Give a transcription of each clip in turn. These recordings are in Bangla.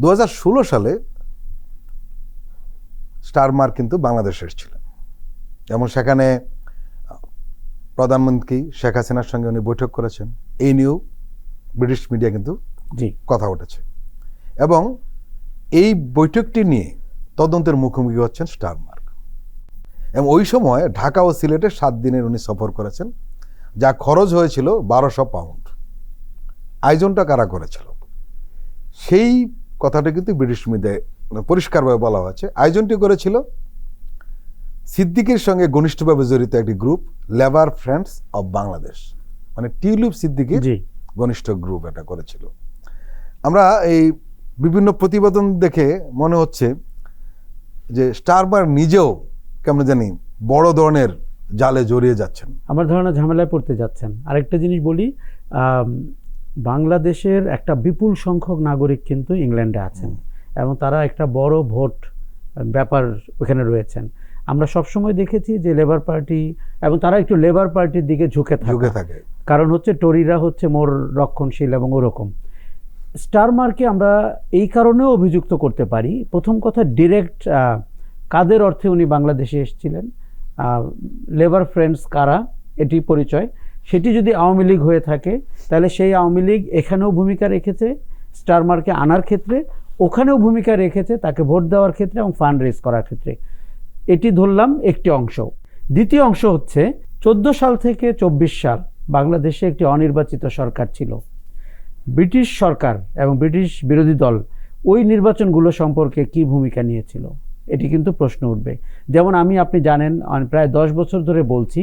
দু হাজার ষোলো সালে স্টারমার কিন্তু বাংলাদেশে এসেছিলেন এবং সেখানে প্রধানমন্ত্রী শেখ হাসিনার সঙ্গে উনি বৈঠক করেছেন। এই নিয়েও ব্রিটিশ মিডিয়া কিন্তু জি। কথা উঠেছে। এবং এই বৈঠকটি নিয়ে তদন্তের মুখোমুখি হচ্ছেন স্টারমার্ক এবং ওই সময় ঢাকা ও সিলেটে সাত দিনের উনি সফর করেছেন যা খরচ হয়েছিল বারোশো পাউন্ড। আয়োজনটা কারা করেছিল? সেই কথাটা কিন্তু ব্রিটিশ মিডিয়ায় পরিষ্কারভাবে বলা হয়েছে। আয়োজনটি করেছিল সিদ্দিকির সঙ্গে ঘনিষ্ঠভাবে জড়িত একটি group labour friends of Bangladesh. মানে টিউলিপ সিদ্দিকির ঘনিষ্ঠ গ্রুপ এটা করেছিল। আমরা এই বিভিন্ন প্রতিবেদন দেখে মনে হচ্ছে যে স্টারবার নিজেও কেমন জানি বড় ধরনের জালে জড়িয়ে যাচ্ছেন। আমার ধারণা ঝামেলায় পড়তে যাচ্ছেন। আরেকটা জিনিস বলি বাংলাদেশের একটা বিপুল সংখ্যক নাগরিক কিন্তু ইংল্যান্ডে আছেন এবং তারা একটা বড় ভোট ব্যাপার ওখানে রয়েছেন। আমরা সবসময় দেখেছি যে লেবার পার্টি এবং তারা একটু লেবার পার্টির দিকে ঝুঁকে ঝুঁকে থাকে। থাকে কারণ হচ্ছে টরিরা হচ্ছে মোর রক্ষণশীল এবং ওরকম। স্টারমার্কে আমরা এই কারণেও অভিযুক্ত করতে পারি। প্রথম কথা ডিরেক্ট কাদের অর্থে উনি বাংলাদেশে এসেছিলেন? লেবার ফ্রেন্ডস কারা? এটি পরিচয়। সেটি যদি আওয়ামী লীগ হয়ে থাকে, তাহলে সেই আওয়ামী লীগ এখানেও ভূমিকা রেখেছে স্টারমার্কে আনার ক্ষেত্রে, ওখানেও ভূমিকা রেখেছে তাকে ভোট দেওয়ার ক্ষেত্রে এবং ফান্ড রেজ করার ক্ষেত্রে। এটি ধরলাম একটি অংশ। দ্বিতীয় অংশ হচ্ছে, চোদ্দ সাল থেকে চব্বিশ সাল বাংলাদেশে একটি অনির্বাচিত সরকার ছিল। ব্রিটিশ সরকার এবং ব্রিটিশ বিরোধী দল ওই নির্বাচনগুলো সম্পর্কে কি ভূমিকা নিয়েছিল? এটি কিন্তু প্রশ্ন উঠবে। যেমন আমি, আপনি জানেন প্রায় দশ বছর ধরে বলছি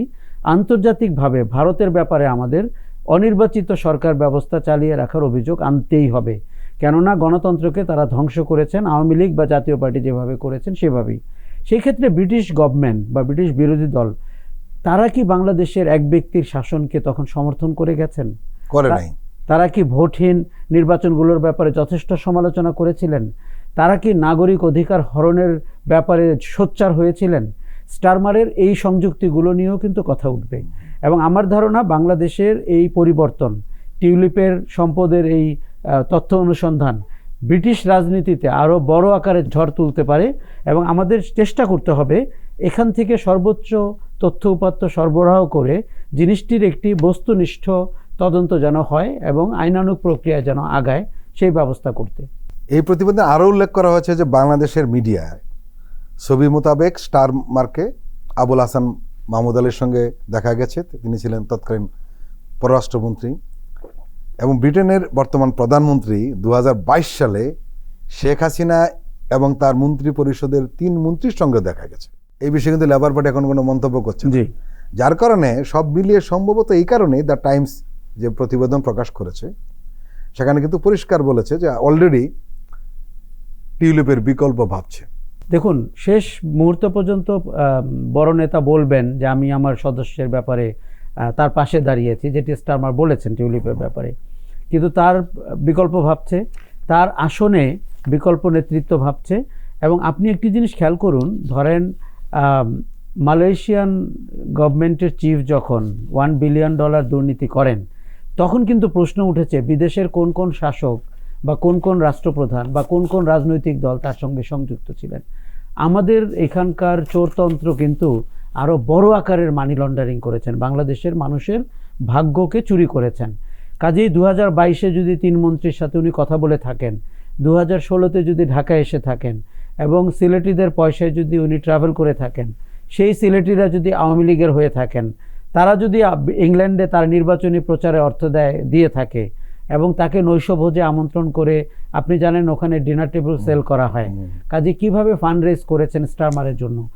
আন্তর্জাতিকভাবে ভারতের ব্যাপারে আমাদের অনির্বাচিত সরকার ব্যবস্থা চালিয়ে রাখার অভিযোগ আনতেই হবে। কেননা গণতন্ত্রকে তারা ধ্বংস করেছেন আওয়ামী লীগ বা জাতীয় পার্টি যেভাবে করেছেন সেভাবেই। সেই ক্ষেত্রে ব্রিটিশ গভর্নমেন্ট বা ব্রিটিশ বিরোধী দল তারা কি বাংলাদেশের এক ব্যক্তির শাসনকে তখন সমর্থন করে গেছেন? করে নাই। তারা কি ভোটহীন নির্বাচনগুলোর ব্যাপারে যথেষ্ট সমালোচনা করেছিলেন? তারা কি নাগরিক অধিকার হরণের ব্যাপারে সোচ্চার হয়েছিলেন? স্টারমারের এই সংযুক্তিগুলো নিয়েও কিন্তু কথা উঠবে। এবং আমার ধারণা বাংলাদেশের এই পরিবর্তন, টিউলিপের সম্পদের এই তথ্য অনুসন্ধান ব্রিটিশ রাজনীতিতে আরও বড় আকারে ঝড় তুলতে পারে এবং আমাদের চেষ্টা করতে হবে এখান থেকে সর্বোচ্চ তথ্য উপাত্ত সরবরাহ করে জিনিসটির একটি বস্তুনিষ্ঠ তদন্ত যেন হয় এবং আইনানুগ প্রক্রিয়া যেন আগায়, সেই ব্যবস্থা করতে। এই প্রতিবেদনে আরও উল্লেখ করা হয়েছে যে বাংলাদেশের মিডিয়ায় ছবি মোতাবেক স্টার মার্কে আবুল হাসান মাহমুদ আলীর সঙ্গে দেখা গেছে। তিনি ছিলেন তৎকালীন পররাষ্ট্রমন্ত্রী এবং ব্রিটেনের বর্তমান প্রধানমন্ত্রী দু হাজার বাইশ সালে শেখ হাসিনা এবং তার মন্ত্রী পরিষদের তিন মন্ত্রীর সঙ্গে দেখা গেছে। এই বিষয়ে কিন্তু লেবার পার্টি এখন কোনো মন্তব্য করছে। জি। যার কারণে সব মিলিয়ে সম্ভবত এই কারণেই দ্য টাইমস যে প্রতিবেদন প্রকাশ করেছে সেখানে কিন্তু পরিষ্কার বলেছে যে অলরেডি টিউলিপের বিকল্প ভাবছে। দেখুন, শেষ মুহূর্ত পর্যন্ত বড় নেতা বলবেন যে আমি আমার সদস্যের ব্যাপারে তার পাশে দাঁড়িয়েছি যেটি স্টারমার বলেছেন টিউলিপের ব্যাপারে। কিন্তু তার বিকল্প ভাবছে, তার আসনে বিকল্প নেতৃত্ব ভাবছে। এবং আপনি একটি জিনিস খেয়াল করুন, ধরেন মালয়েশিয়ান গভর্নমেন্টের চিফ যখন ওয়ান বিলিয়ন ডলার দুর্নীতি করেন, তখন কিন্তু প্রশ্ন উঠেছে, বিদেশের কোন কোন শাসক বা কোন কোন রাষ্ট্রপ্রধান বা কোন কোন রাজনৈতিক দল তার সঙ্গে সংযুক্ত ছিলেন। আমাদের এখানকার চোরতন্ত্র কিন্তু আরও বড় আকারের মানি লন্ডারিং করেছেন। বাংলাদেশের মানুষের ভাগ্যকে চুরি করেছেন। কাজেই দু হাজার বাইশে যদি তিন মন্ত্রীর সাথে উনি কথা বলে থাকেন দু হাজার ষোলোতে যদি ঢাকায় এসে থাকেন এবং সিলেটিদের পয়সায় যদি উনি ট্রাভেল করে থাকেন, সেই সিলেটিরা যদি আওয়ামী লীগের হয়ে থাকেন, তারা যদি ইংল্যান্ডে তার নির্বাচনী প্রচারে অর্থ দেয়, দিয়ে থাকে এবং তাকে নৈশভোজে আমন্ত্রণ করে আপনি জানেন ওখানে ডিনার টেবিল সেল করা হয়। কাজে কীভাবে ফান্ড রেজ করেছেন স্টারমারের জন্য?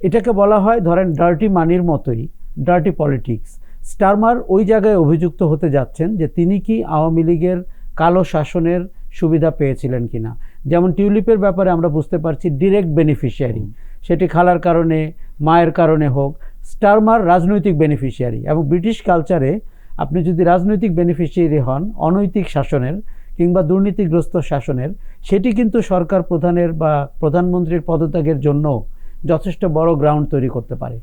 এটাকে বলা হয় ধরেন ডার্টি মানির মতোই ডার্টি পলিটিক্স স্টারমার ওই জায়গায় অভিযুক্ত হতে যাচ্ছেন যে তিনি কি আওয়ামী লীগের কালো শাসনের সুবিধা পেয়েছিলেন কিনা? যেমন টিউলিপের ব্যাপারে আমরা বুঝতে পারছি ডিরেক্ট বেনিফিশিয়ারি সেটি খালার কারণে মায়ের কারণে হোক স্টারমার রাজনৈতিক বেনিফিশিয়ারি এবং ব্রিটিশ কালচারে আপনি যদি রাজনৈতিক বেনিফিশিয়ারি হন, অনৈতিক শাসনের কিংবা দুর্নীতিগ্রস্ত শাসনের, সেটি কিন্তু সরকার প্রধানের বা প্রধানমন্ত্রীর পদত্যাগের জন্য যথেষ্ট বড় গ্রাউন্ড তৈরি করতে পারে।